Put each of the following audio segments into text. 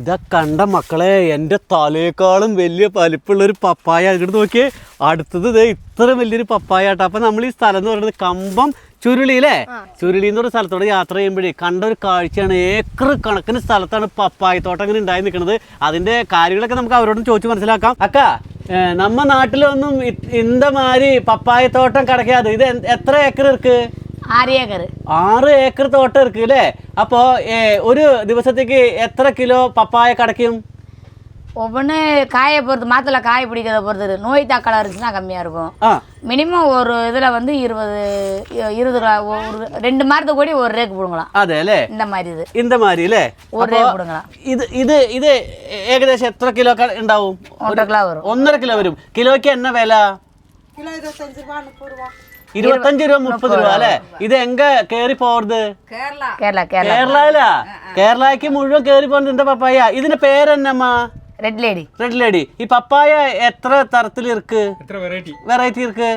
ഇതാ കണ്ട മക്കളെ എന്റെ തലയേക്കാളും വലിയ വലിപ്പമുള്ളൊരു പപ്പായ. അങ്ങോട്ട് നോക്കിയേ അടുത്തത് ഇതേ ഇത്ര വലിയൊരു പപ്പായ കേട്ടോ അപ്പം നമ്മൾ ഈ സ്ഥലം എന്ന് പറയുന്നത് കമ്പം ചുരുളിയില്ലേ ചുരുളി എന്ന് പറഞ്ഞ സ്ഥലത്തോടെ യാത്ര ചെയ്യുമ്പോഴേ കണ്ട ഒരു കാഴ്ചയാണ് ഏക്കർ കണക്കിന് സ്ഥലത്താണ് പപ്പായ തോട്ടം അങ്ങനെ ഉണ്ടായി നിൽക്കുന്നത്. അതിന്റെ കാര്യങ്ങളൊക്കെ നമുക്ക് അവരോടും ചോദിച്ച് മനസ്സിലാക്കാം. അക്ക നമ്മ നാട്ടിലൊന്നും ഇന്ത മാതിരി പപ്പായ തോട്ടം കിടക്കാതെ ഇത് എത്ര ഏക്കർ ഇருக்கு ആറ് ഏക്കർ. തോട്ടം ഇറക്കും അല്ലേ അപ്പോ ഒരു ദിവസത്തേക്ക് എത്ര കിലോ പപ്പായ കടക്കും ஒவ்வொன்று காயை பொறுத்து மாத்துல காய பிடிக்கிறத பொறுத்து நோய் தாக்கலாக இருந்துச்சுன்னா கம்மியாக இருக்கும். மினிமம் ஒரு இதில் வந்து இருபது இருபது ஒரு ரெண்டு மரத்தை கூடி ஒரு ரேக்கு போடுங்களா அதே இந்த மாதிரி இது இந்த மாதிரி இல்லே ஒரு ரேக் போடுங்களா இது இது இது ഏകദേശം എത്ര கிலோ ഉണ്ടാവും? ഒന്നര கிலோ வரும் ஒன்றரை கிலோ வரும் கிலோக்கு என்ன വില? കിലോ ഇരുപത്തഞ്ച് രൂപ മുപ്പത് രൂപ. ഇരുപത്തഞ്ച് രൂപ മുപ്പത് രൂപ അല്ലെ? ഇത് എങ്ക കേറി പോർത് കേരള. കേരളക്ക് മുഴുവൻ കേറി പോകുന്നത് എന്താ പപ്പായ? ഇതിന്റെ പേരെന്നമ്മ? റെഡ് ലേഡി റെഡ് ലേഡി ഈ പപ്പായ എത്ര തരത്തിൽ ഇർക്ക് വെറൈറ്റി ഇർക്ക്?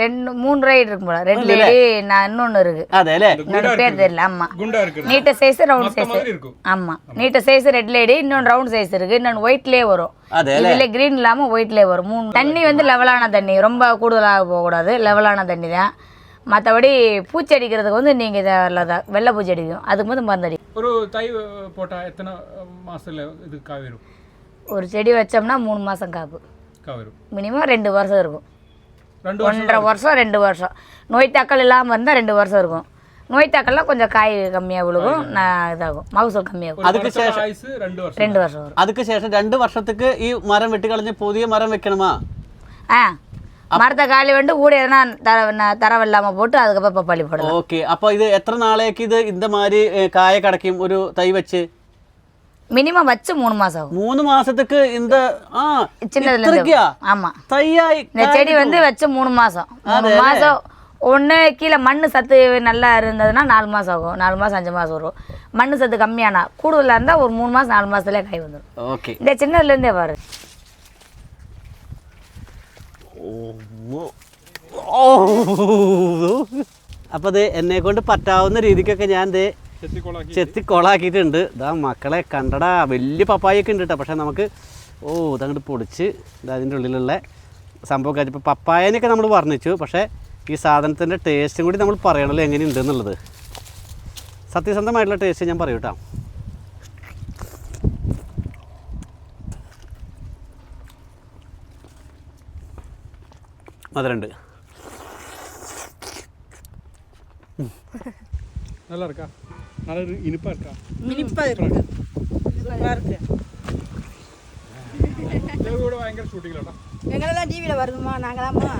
ரெண்டு மூணு ரைடு இருக்கும் போல. ரெண்டு லேடி நான் இன்னொன்னு இருக்கு. அதேல? பேர் தெரியல ஆமா. நீட்ட சைஸ் ரவுண்ட் சைஸ் ஆமா. நீட்ட சைஸ் ரெட் லேடி இன்னொன்னு ரவுண்ட் சைஸ் இருக்கு. இன்னொன்னு ஒயிட்லயே வரும். இதுல கிரீன் இல்லாம ஒயிட்லயே வரும். மூணு தண்ணி வந்து லெவலான தண்ணி. ரொம்ப கூடுதலாக போகக்கூடாது. லெவலான தண்ணி தான். மற்றபடி பூச்சி அடிக்கிறதுக்கு வந்து நீங்கள் இதை இல்லாதான் வெள்ளை பூச்சி அடிக்கும். அதுக்கு வந்து மருந்து அடிக்கும். ஒரு தை போட்டால் எத்தனை மாதத்தில் இது காவிரும் ஒரு செடி வச்சோம்னா மூணு மாதம் காப்பு. காவிரும் மினிமம் ரெண்டு வருஷம் இருக்கும். ஒன்றரை வருஷம் ரெண்டு வருஷம் நோய் தாக்கல் இல்லாமல் இருந்தால் ரெண்டு வருஷம் இருக்கும் நோய் தாக்கல்லாம் கொஞ்சம் காய் கம்மியாக விழுகும் நான் இதாகும் மகசூல் கம்மியாகும் அதுக்கு மரத்தோட ஆயுசு ரெண்டு வருஷம் ரெண்டு வருஷம் வரும் அதுக்கு ശേഷം രണ്ട് വർഷത്തേക്ക് ഈ മരം വെട്ടിക്കളഞ്ഞ് പുതിയ മരം വെക്കണമാ ஆ மரத்தை காலி வந்து கூட எதனா தர ந- தரவு இல்லாமல் போட்டு அதுக்கப்புறம் பப்பாளி போடலாம் ഓക്കെ അപ്പൊ ഇത് എത്ര നാളേക്ക് ഇത് இந்த மாதிரி ഏ, കായ കടക്കും ഒരു തൈ വെച്ച് மினிமம் வச்சு மூணு மாதம் ஆகும் മൂന്ന് മാസത്തേക്ക് இந்த ആ சின்னதுல ഇത്രയ്ക്കാ? இருந்து ஆமாம் തൈയായി இந்த செடி வந்து வச்சு மூணு மாதம் மூணு மாதம் ஒன்று கீழே மண் சத்து நல்லா இருந்ததுன்னா நாலு மாதம் ஆகும் நாலு மாதம் அஞ்சு மாதம் வரும் மண் சத்து கம்மியானா கூடுதலாக இருந்தால் ஒரு மூணு மாதம் நாலு மாதத்துலேயே காய் வந்துடும் ഓക്കെ இந்த சின்னதுலேருந்தே பாரு അപ്പോൾ അത് എന്നെ കൊണ്ട് പറ്റാവുന്ന രീതിക്കൊക്കെ ഞാൻ ദേ செத்தி கோலாக்கி ചെത്തി കൊളാക്കിയിട്ടുണ്ട് ഇതാ മക്കളെ കണ്ടടാ വലിയ പപ്പായൊക്കെ ഉണ്ട് കേട്ടോ പക്ഷേ നമുക്ക് ഓ ഇതങ്ങോട്ട് പൊടിച്ച് ഇത് അതിൻ്റെ ഉള്ളിലുള്ള സംഭവമൊക്കെ ഇപ്പോൾ പപ്പായനൊക്കെ നമ്മൾ വർണ്ണിച്ചു പക്ഷേ ഈ സാധനത്തിൻ്റെ ടേസ്റ്റും കൂടി നമ്മൾ പറയണല്ലോ എങ്ങനെയുണ്ട് എന്നുള്ളത് സത്യസന്ധമായിട്ടുള്ള ടേസ്റ്റ് ഞാൻ പറയൂ കേട്ടോ മധുരമുണ്ട് நல்லா இருக்கா நல்லா இரு- இனிப்பா இருக்கா? இனிப்பா இருக்கு. சூப்பரா இருக்கு. தேவையோட பயங்கர ஷூட்டிங் இல்லடா எங்களெல்லாம் டிவியில் வருதுமா நாங்களாம்மா.